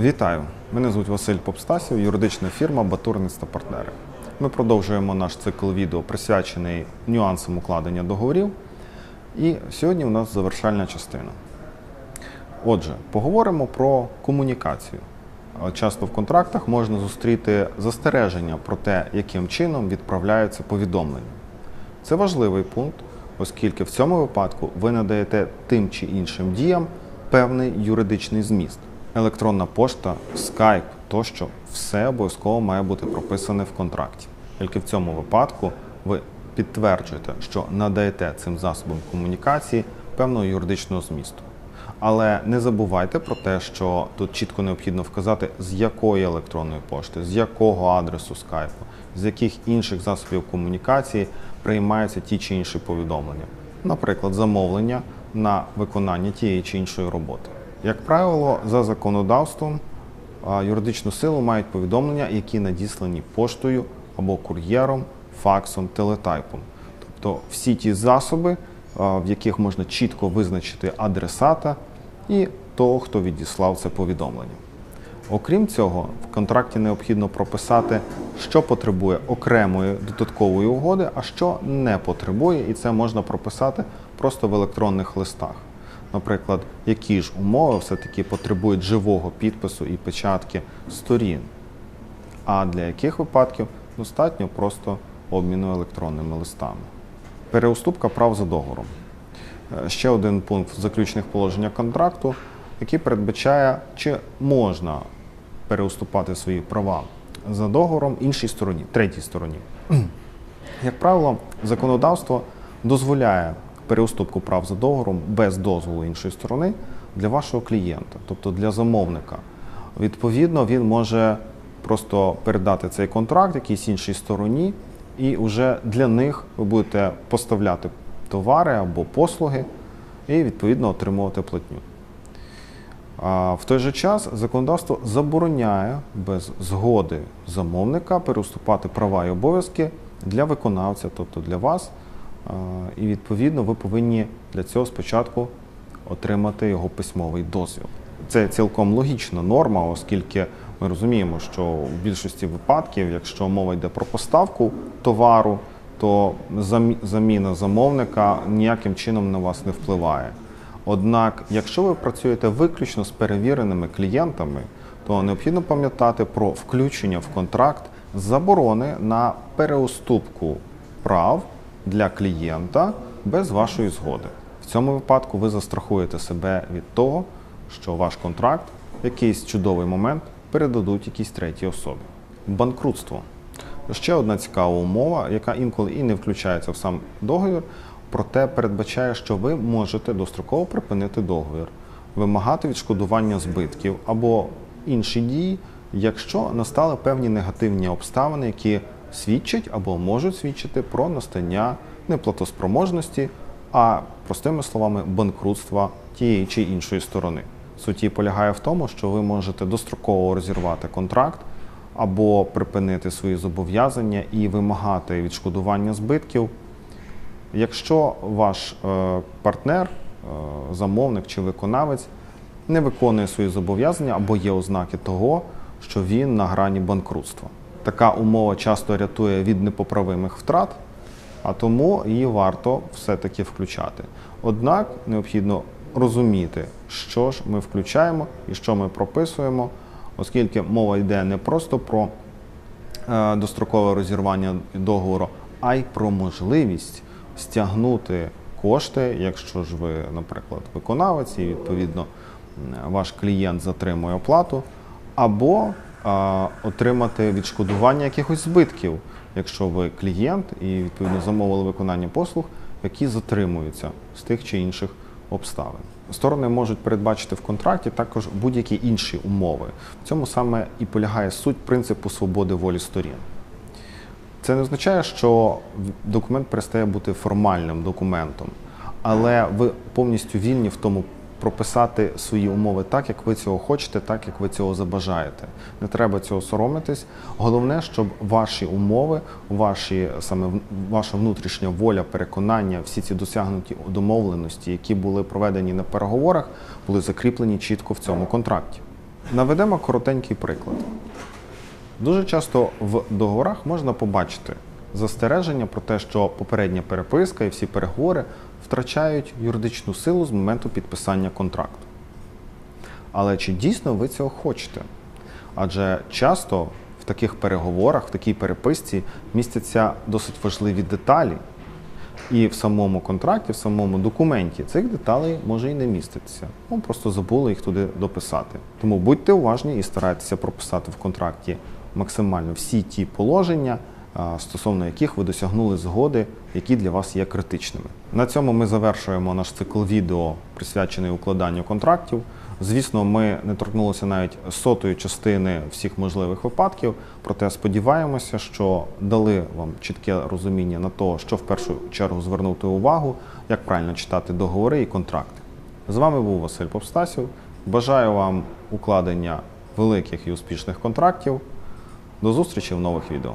Вітаю! Мене звуть Василь Попстасів, юридична фірма Батурниць та партнери. Ми продовжуємо наш цикл відео, присвячений нюансам укладення договорів. І сьогодні у нас завершальна частина. Отже, поговоримо про комунікацію. Часто в контрактах можна зустріти застереження про те, яким чином відправляються повідомлення. Це важливий пункт, оскільки в цьому випадку ви надаєте тим чи іншим діям певний юридичний зміст. Електронна пошта, скайп тощо все обов'язково має бути прописане в контракті. Тільки в цьому випадку ви підтверджуєте, що надаєте цим засобам комунікації певного юридичного змісту. Але не забувайте про те, що тут чітко необхідно вказати, з якої електронної пошти, з якого адресу скайпу, з яких інших засобів комунікації приймаються ті чи інші повідомлення. Наприклад, замовлення на виконання тієї чи іншої роботи. Як правило, за законодавством юридичну силу мають повідомлення, які надіслані поштою або кур'єром, факсом, телетайпом. Тобто всі ті засоби, в яких можна чітко визначити адресата і того, хто відіслав це повідомлення. Окрім цього, в контракті необхідно прописати, що потребує окремої додаткової угоди, а що не потребує, і це можна прописати просто в електронних листах. Наприклад, які ж умови все-таки потребують живого підпису і печатки сторін, а для яких випадків достатньо просто обміну електронними листами. Переуступка прав за договором. Е, Ще один пункт заключних положення контракту, який передбачає, чи можна переуступати свої права за договором іншій стороні, третій стороні. Як правило, законодавство дозволяє переуступку прав за договором без дозволу іншої сторони для вашого клієнта, тобто для замовника. Відповідно, він може просто передати цей контракт якійсь іншій стороні, і вже для них ви будете поставляти товари або послуги і відповідно отримувати платню. В той же час законодавство забороняє без згоди замовника переуступати права і обов'язки для виконавця, тобто для вас. І відповідно ви повинні для цього спочатку отримати його письмовий дозвіл. Це цілком логічна норма, оскільки ми розуміємо, що в більшості випадків, якщо мова йде про поставку товару, то заміна замовника ніяким чином на вас не впливає. Однак, якщо ви працюєте виключно з перевіреними клієнтами, то необхідно пам'ятати про включення в контракт заборони на переуступку прав для клієнта без вашої згоди. В цьому випадку ви застрахуєте себе від того, що ваш контракт в якийсь чудовий момент передадуть якійсь третій особі. Банкрутство. Ще одна цікава умова, яка інколи і не включається в сам договір, проте передбачає, що ви можете достроково припинити договір, вимагати відшкодування збитків або інші дії, якщо настали певні негативні обставини, які свідчать або можуть свідчити про настання неплатоспроможності, а простими словами, банкрутства тієї чи іншої сторони. Суть її полягає в тому, що ви можете достроково розірвати контракт або припинити свої зобов'язання і вимагати відшкодування збитків. Якщо ваш е, партнер, е, замовник чи виконавець не виконує свої зобов'язання або є ознаки того, що він на грані банкрутства. Така умова часто рятує від непоправимих втрат, а тому її варто все-таки включати. Однак необхідно розуміти, що ж ми включаємо і що ми прописуємо, оскільки мова йде не просто про е, дострокове розірвання договору, а й про можливість стягнути кошти, якщо ж ви, наприклад, виконавець, і відповідно ваш клієнт затримує оплату, або отримати відшкодування якихось збитків, якщо ви клієнт і відповідно замовили виконання послуг, які затримуються з тих чи інших обставин. Сторони можуть передбачити в контракті також будь-які інші умови. В цьому саме і полягає суть принципу свободи волі сторін. Це не означає, що документ перестає бути формальним документом, але ви повністю вільні в тому прописати свої умови так, як ви цього хочете, так як ви цього забажаєте. Не треба цього соромитись. Головне, щоб ваші умови, ваші саме ваша внутрішня воля, переконання, всі ці досягнуті домовленості, які були проведені на переговорах, були закріплені чітко в цьому контракті. Наведемо коротенький приклад. Дуже часто в договорах можна побачити застереження про те, що попередня переписка і всі переговори втрачають юридичну силу з моменту підписання контракту. Але чи дійсно ви цього хочете? Адже часто в таких переговорах, в такій переписці містяться досить важливі деталі. І в самому контракті, в самому документі цих деталей може і не міститися. Ну, просто забули їх туди дописати. Тому будьте уважні і старайтеся прописати в контракті максимально всі ті положення, стосовно яких ви досягнули згоди, які для вас є критичними. На цьому ми завершуємо наш цикл відео, присвячений укладанню контрактів. Звісно, ми не торкнулися навіть сотої частини всіх можливих випадків, проте сподіваємося, що дали вам чітке розуміння на те, що в першу чергу звернути увагу, як правильно читати договори і контракти. З вами був Василь Попстасів. Бажаю вам укладення великих і успішних контрактів. До зустрічі в нових відео.